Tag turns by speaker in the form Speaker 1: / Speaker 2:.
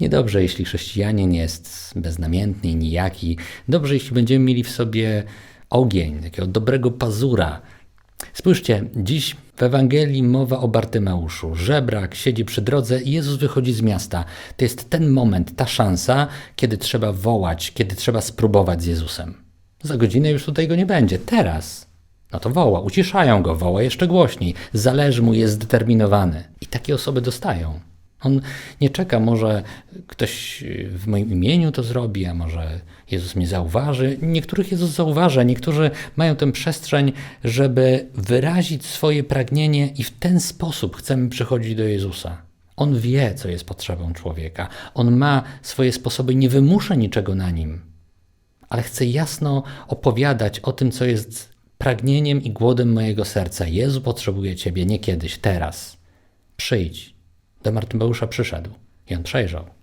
Speaker 1: Niedobrze, jeśli chrześcijanin jest beznamiętny nijaki. Dobrze, jeśli będziemy mieli w sobie ogień, takiego dobrego pazura. Spójrzcie, dziś w Ewangelii mowa o Bartymeuszu. Żebrak siedzi przy drodze i Jezus wychodzi z miasta. To jest ten moment, ta szansa, kiedy trzeba wołać, kiedy trzeba spróbować z Jezusem. Za godzinę już tutaj go nie będzie. Teraz. No to woła, uciszają go, woła jeszcze głośniej. Zależy mu, jest zdeterminowany. I takie osoby dostają. On nie czeka, może ktoś w moim imieniu to zrobi, a może Jezus mnie zauważy. Niektórych Jezus zauważa, niektórzy mają tę przestrzeń, żeby wyrazić swoje pragnienie i w ten sposób chcemy przychodzić do Jezusa. On wie, co jest potrzebą człowieka. On ma swoje sposoby, nie wymusza niczego na nim, ale chce jasno opowiadać o tym, co jest pragnieniem i głodem mojego serca. Jezu potrzebuje Ciebie nie kiedyś, teraz. Przyjdź. Do Bartymeusza przyszedł i on przejrzał.